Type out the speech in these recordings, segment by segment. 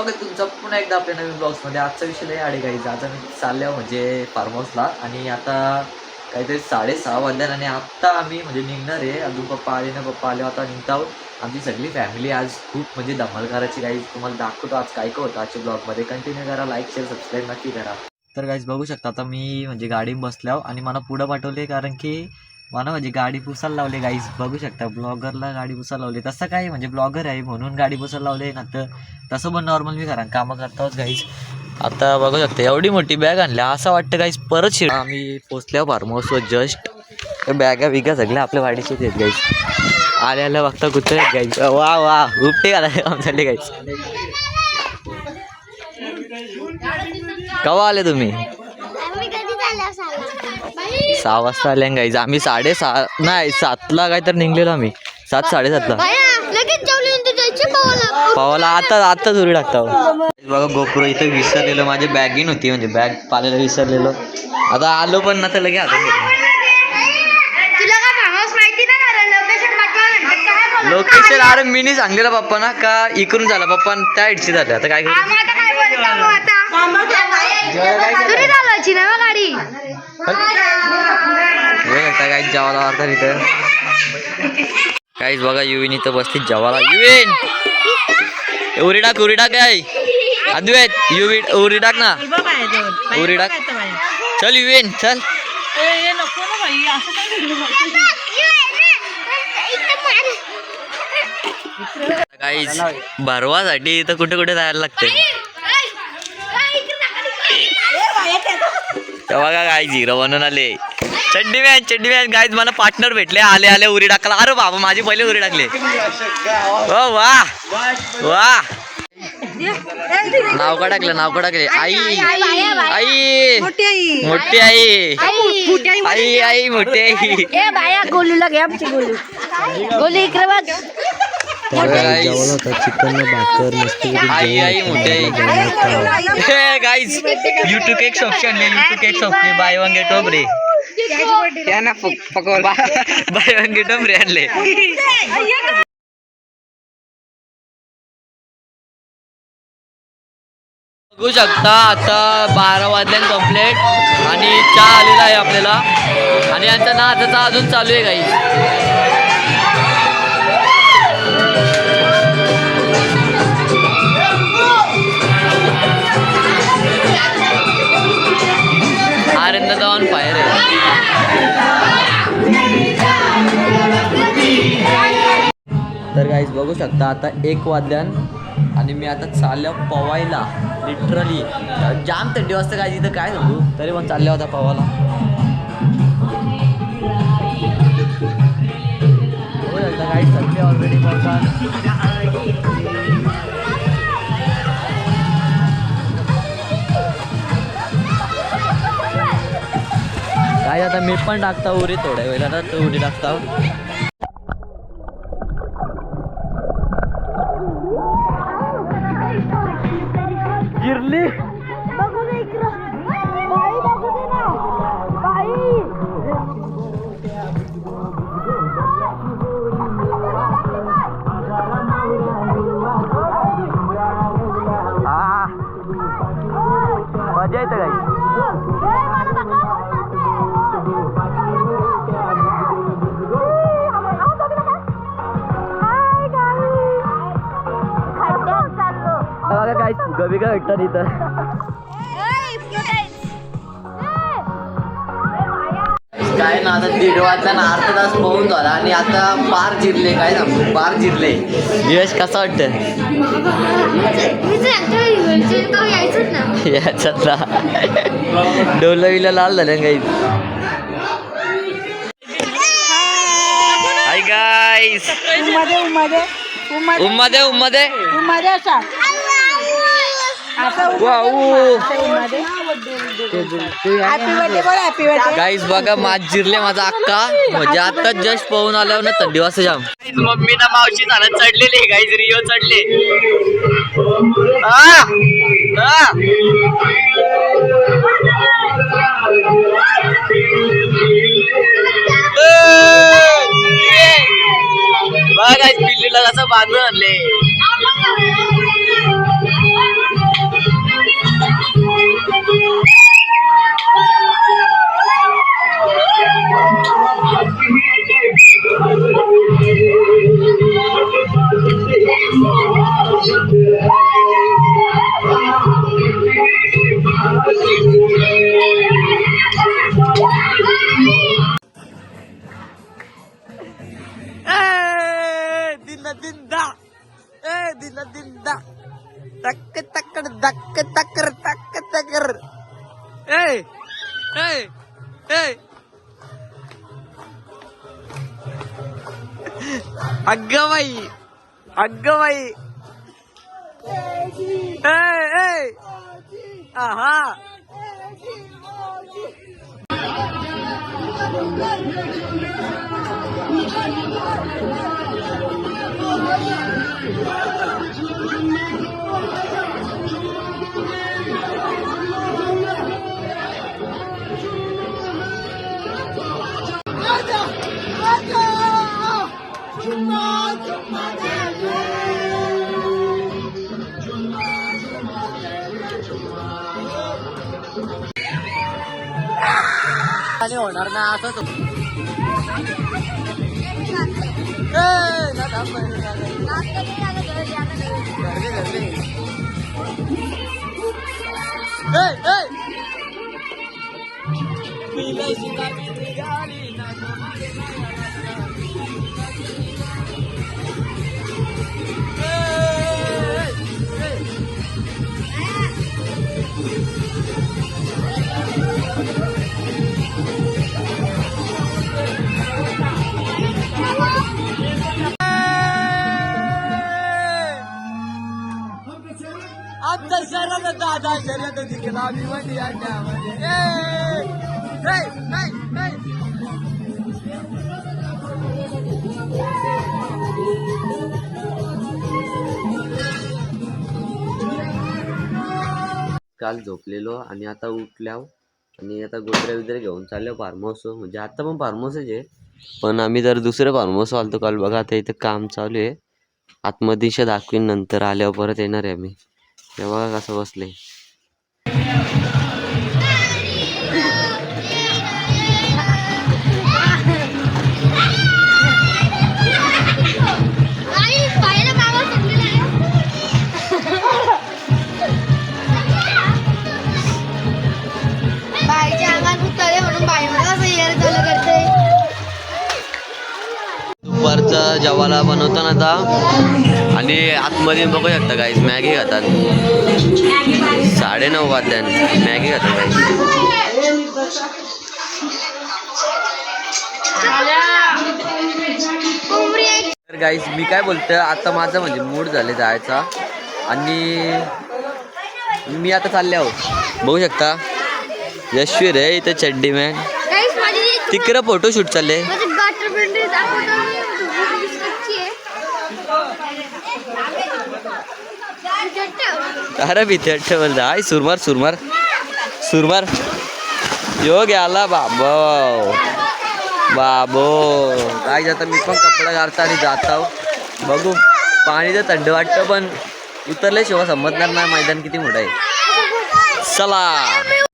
स्वागत तुमचं. पुन्हा एकदा आपल्या नवीन ब्लॉग्समध्ये आजचा विषय नाही आडे काही आज आम्ही चाललो म्हणजे फार्म हाऊसला आणि आता काहीतरी साडेसहा वाजल्या आणि आत्ता आम्ही म्हणजे निघणार आहे. अजून पप्पा आले ना पप्पा आले आता निघत आहोत. आमची सगळी फॅमिली आज खूप म्हणजे धमालकाराची काही तुम्हाला दाखवतो आज काय काय होतं आजच्या ब्लॉगमध्ये कंटिन्यू करा लाईक शेअर सबस्क्राईब नक्की करा. तर काहीच बघू शकता आता मी म्हणजे गाडी बसल्यावर आणि मला पुढं पाठवले कारण की मला म्हणजे गाडी पुसायला लावले गाईज बघू शकता ब्लॉगरला गाडी पुसायला लावली. तसं काय म्हणजे ब्लॉगर आहे म्हणून गाडी पुसायला लावले ना तर तसं पण नॉर्मल मी करा कामं करताच गाईज आता बघू शकता एवढी मोठी बॅग आणल्या असं वाटतं गाईज परत शिर आम्ही पोचल्या फार्म व जस्ट बॅगा बिगा सगळ्या आपल्या वाडीचे आहेत गाईज आल्या आल्या बघता कुत्रे आहेत गाईज वा वा उपटे आला आमच्याकडे गाईज केव्हा आले तुम्ही? सहा वाजता आल्या गाईज आम्ही साडेसहा नाही सातला काय तर निघलेलो आम्ही. सात साडेसातला. पावाला. पावाला आता आता जोरी टाकता बघा गोप्रो इथं विसरलेलो माझी बॅगीन होती म्हणजे बॅग पाल्याला विसरलेलो. आता आलो पण ना तर लगे आता लोकेशन पाठवा काय लोकेशन अरे मीनी सांगलेलं पप्पा ना का इकडून झाला? पप्पा त्या इडची झालं. आता काय करू? गाडी? जेवायला वारतात इथं. काहीच बघा युवीन इथं बसती जेवायला. युवीन! उरी टाक उरी टाक काय अद्वैत युवी उरी टाक ना. उरी टाक. चल युवीन चल. काहीच भरवासाठी इथं कुठे कुठे जायला लागते? तेव्हा काय झिरो बनवून आले. चड्डी मॅन चड्डी मॅन गाईज मला पार्टनर भेटले. आले आले उरी टाकला. अरे बाबा माझी पहिले उरी टाकले. हो वा. वा. नाव का टाकलं? नाव का टाकले? आई. आई. मोठी आई. आई आई मोठी आई. ए बाया गोलूला घे आमची गोलू. गोलू इकडे बघ. चिकन भाकर आई आई मोठी आई. गाईज युट्यूब केक शॉपचे आणले युट्यूब केक शॉपचे बाय वन गेट ऑफ रे आणले. बघू शकता आता बारा वाजल्यान कंप्लेट आणि चहा आलेला आहे आपल्याला. आणि यांचा नाचाचा अजून चालू आहे काही आनंद ऑन फायर आहे. गाईज बघू शकता. आता एक वाद्यान आणि मी आता चालल्या पवायला लिटरली जाम थंडी वाजता काय तिथं काय सांगू? तरी पण चालल्या होता पवायला. बघू शकता ऑलरेडी काय आता मी पण टाकता उरी थोड्या वेळेला तर उरी टाकता. बघा काय भेटतात इथं काय ना आता दीड वाजता ना अर्धा तास पाहून झाला आणि आता पार जिरले काय सांगू? पार जिरले. यश कसं वाटतं यायचंच ना डोलं विला लाल झालं काही. उमध्ये उमध्ये उमध्ये उम्मध्ये उम्मध्ये गाईस बघा माझ जिरले माझा अक्का. म्हणजे आता जस्ट पाहून आल्यावर ना थंडी वाजता जाम. मम्मी ना मावशी झालं चढलेले गाईस रिओ चढले! बघा पिल्लूला कसं बांधून आणले Eh, dinda eh dinda dinda. Tak takar tak takar tak takar eh eh eh. Angavai Angavai Hey hey, aha. ha. Thank. होणार ना असंच दादा शरद दिखला अड्ड्यामध्ये ए, नाही, नाही, काल झोपलेलो आणि आता उठल्याव आणि आता गोदऱ्या वगैरे घेऊन चाललो फार्म हाऊस म्हणजे आता पण फार्म हाऊसच आहे. पण आम्ही जर दुसरं फार्म हाऊस आलतो काल बघा आता इथं काम चालू आहे. आत्मदिशा दाखवीन नंतर आल्यावर परत येणार आहे आम्ही. तेव्हा बघा कसं बसले? आता आणि आतमध्ये बघू शकता काहीच मॅगी खातात. साडेनऊ वाजल्यान मॅगी खातात काही आहे तर गाईस मी काय बोलतोय आता माझा म्हणजे मूड झाले जायचा. आणि मी आता चालले आहो. बघू शकता. यशवीर आहे इथं चड्डी मॅन तिकडं फोटोशूट चालले माझी गाटर पेंडी दाखवतो मी बिस्किटची आहे जट्ट. अरे भीती ठेवलं जाय आय सुरमार सुरमार. सुरमार. यो गेला बाबो. बाबो. काय जाता मी पण कपडा घालता आणि जाता बघू पाणी तर थंड वाटतं पण उतरल्याशिवाय समजणार नाही मैदान किती मोठं आहे. चला.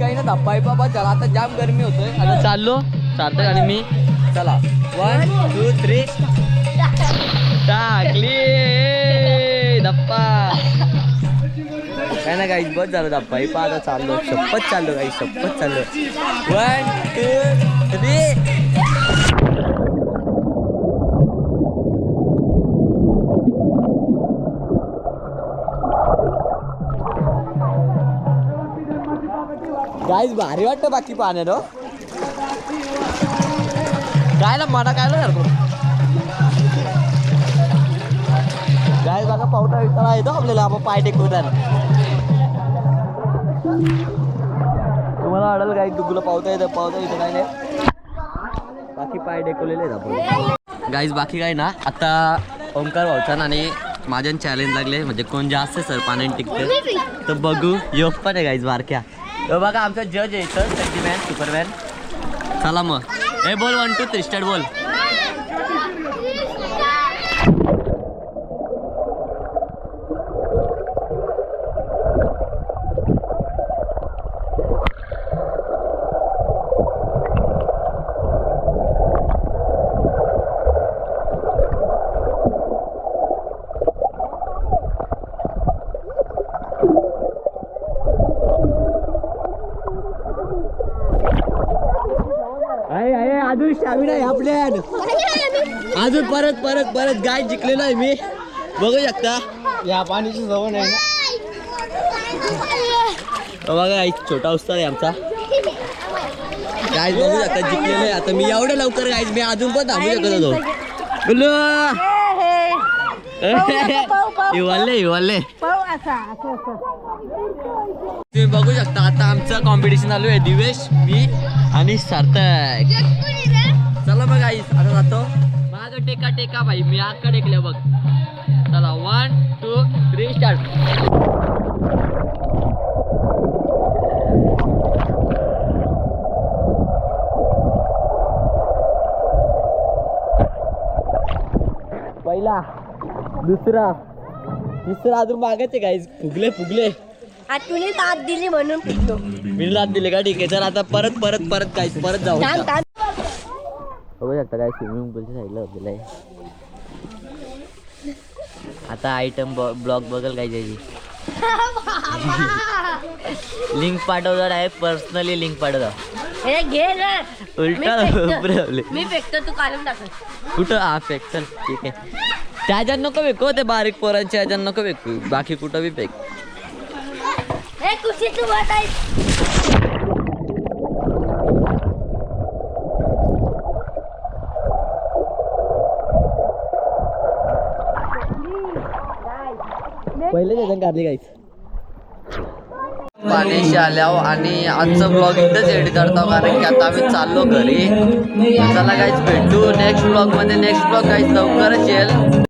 काही ना धप्पाई बाबा चला आता जाम गरमी होतोय. आता चाललो सार्थक आणि मी चला. वन टू थ्री टाकली. धप्पा काय ना काही बस झालं धप्पा ही आता चाललो. शपथ चाललो काही शपथ चाललो. वन टू थ्री काहीच भारी वाटतं बाकी पाण्यानं काय ना मला काय ना सारखं गाय बघा पावटा विकताना येतो आपल्याला. आपण पाय टेकवताना तुम्हाला आवडेल तुला पावता येतं पावता येतं काय नाही. बाकी पाय डेकवलेले आहेत आपण. गाईज बाकी काय ना आता ओंकार भाऊचान आणि माझ्या चॅलेंज लागले. म्हणजे कोण जास्त सर पाण्याने टिकते तर बघू योग पण आहे गाईज बारक्या. तर बघा आमचा जज आहे सर सेंटीमॅन सुपरमॅन चला मग. हे बोल वन टू थ्री स्टार्ट बोल. आहे आहे अजून स्टॅमिना आहे आपल्या अजून परत परत परत गाय जिंकलेलो आहे मी. बघू शकता. या पाण्याची सवय नाही ना? बघा एक छोटा उस्ताद आहे आमचा. गाईज बघू शकता जिंकलेलं आहे. आता मी एवढं लवकर गाईज मी अजून पण थांबू शकत होतो. गुल्लू इवाले इवाले तुम्ही बघू शकता आता आमचं कॉम्पिटिशन चालू आहे. दिवेश मी आणि सार्थक. चला बघ आई आता जातो. माग टेका टेका भाई मी आका टेकले बघ. चला वन टू थ्री स्टार्ट पहिला दुसरा. तिसरा अजून मागायचे आहे गाईज फुगले फुगले. आठवणी साथ दिली म्हणून मी लाद दिले का? ठीक आहे तर आता परत परत परत काय परत जाऊ. बघू शकता काय स्विमिंग पूलच्या साईडला होतेलं आहे. आता आयटम ब्लॉग बघल काय त्याची लिंक पाठवतो आहे पर्सनली लिंक पाठवतो घे उलटा मी फेकतो. तू काढून टाक. कुठं? हा फेक चल ठीक आहे. त्याच्यात नको फेकू ते बारीक पोरांच्या ह्याच्यात नको फेकू. बाकी कुठं बी फेक. कुशी तू वाटाय पहिले त्याच्यात काढली काहीच पाण्याशी आल्यावर आणि आजचं ब्लॉग इथंच एडिट करतो कारण की आता आम्ही चाललो घरी. चला काहीच भेटू नेक्स्ट ब्लॉगमध्ये. नेक्स्ट ब्लॉग काहीच लवकरच येईल.